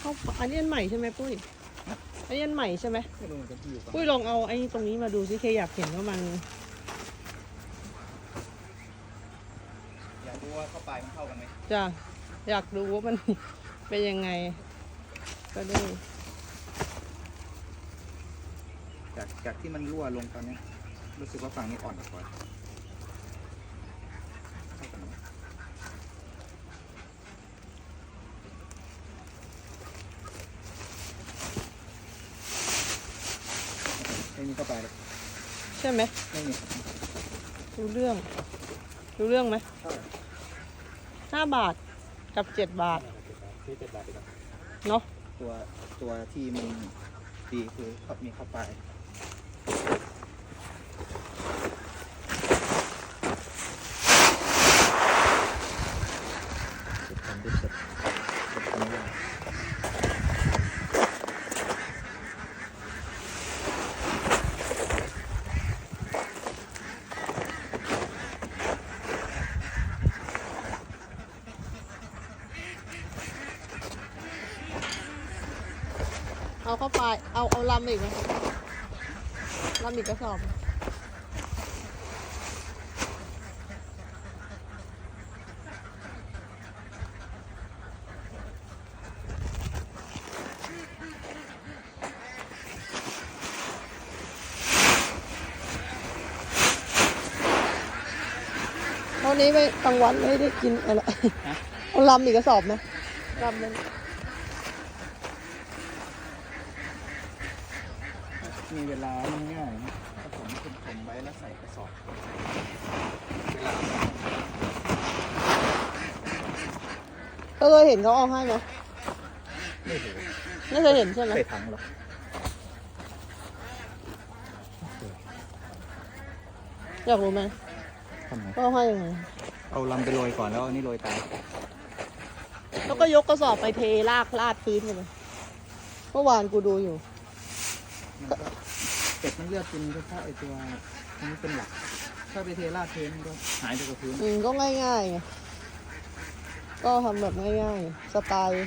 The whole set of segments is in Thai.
เขาอันนี้อันใหม่ใช่ไหมปุ้ย อันนี้อันใหม่ใช่ไหมไม่รู้เหมือนกันที่อยู่ปะปุ้ยลองเอาไอ้ตรงนี้มาดูสิเคอยากเห็นว่ามัน อยากรู้ว่าเข้าปลายมันเข้ากันไหมจะอยากดูว่ามัน เป็นยังไง ก็ได้จากจากที่มันรั่วลงตอนเนี้ยรู้สึกว่าฝั่งนี้อ่อนกว่าเข้ากันไหมไม่มี เข้าไปเลยใช่ไหมไม่มีรู้เรื่อง รู้เรื่องไหมเท่าไหร่ห้าบาทกับเจ็ดบาทที่เป็นบาทเนาะตัวตัวที่มันดีคือเขามีเข้าไปทำด้วยเสร็จทำได้ เอาเข้าไป เอาเอาลำอีกไหมลำอีกกระสอบ ตอนนี้ไปกลางวันไม่ได้กินอะไรเอาลำอีกกระสอบไหมลำนึง มีเวลาง่ายๆนะผสมเป็นผมไว้แล้วใส่กระสอบเวลาเออเห็นเขาเอาให้ไหมไม่เห็นไม่เคยเห็นใช่ไหมใส่ถังหรอกอยากรู้ไหมทำไงเขาเอาให้ยังไงเอาลำไปโรยก่อนแล้วอันนี้โรยตามแล้วก็ยกกระสอบไปเทลากลาดพื้นไปเลยเมื่อวานกูดูอยู่มันก็เป็ด มันเลือกกินเฉพาะไอตัวอันนี้เป็นหลัก ถ้าไปเทราดเทนมันก็หายไปกับพื้นอืมก็ง่ายๆไงก็ทำแบบง่ายๆ สไตล์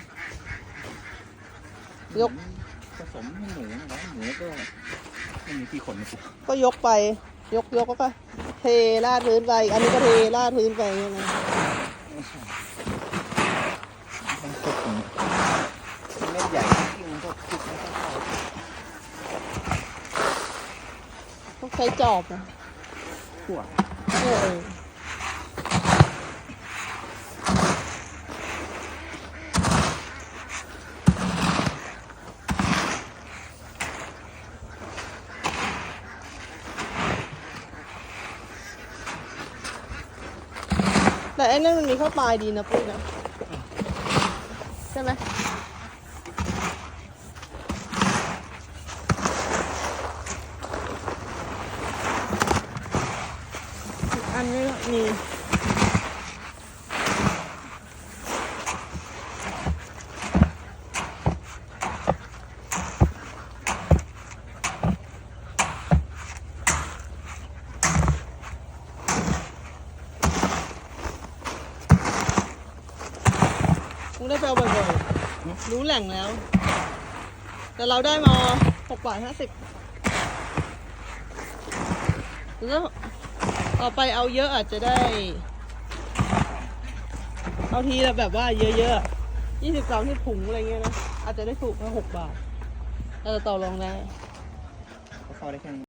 ยก ผสมให้หมูนะหมูก็ไม่มีที่ขนสิก็ยกไป ยกยกก็เทลาดพื้นไป อันนี้ก็เทลาดพื้นไปอย่างเงี้ยนะมันตกอย่างนี้มันเม็ดใหญ่ที่มันก็คลิกไม่ค่อยเข้า ต้องใช้จอบนะขั้วเออเออแต่ไอ้นั่นมันมีข้าวปลายดีนะปุ้ยนะใช่ไหม อั นนี้มีมึงได้ไปเอาบ่อยๆรู้แหล่งแล้ว แต่เราได้มาหกบาทห้าสิบแล้ว ต่อไปเอาเยอะอาจจะได้ เอาทีละแบบว่าเยอะๆยี่สิบสามที่ถุงอะไรเงี้ยนะ อาจจะได้ถูกแค่หกบาทเราจะต่อรองได้ ก็เข้าได้แค่นี้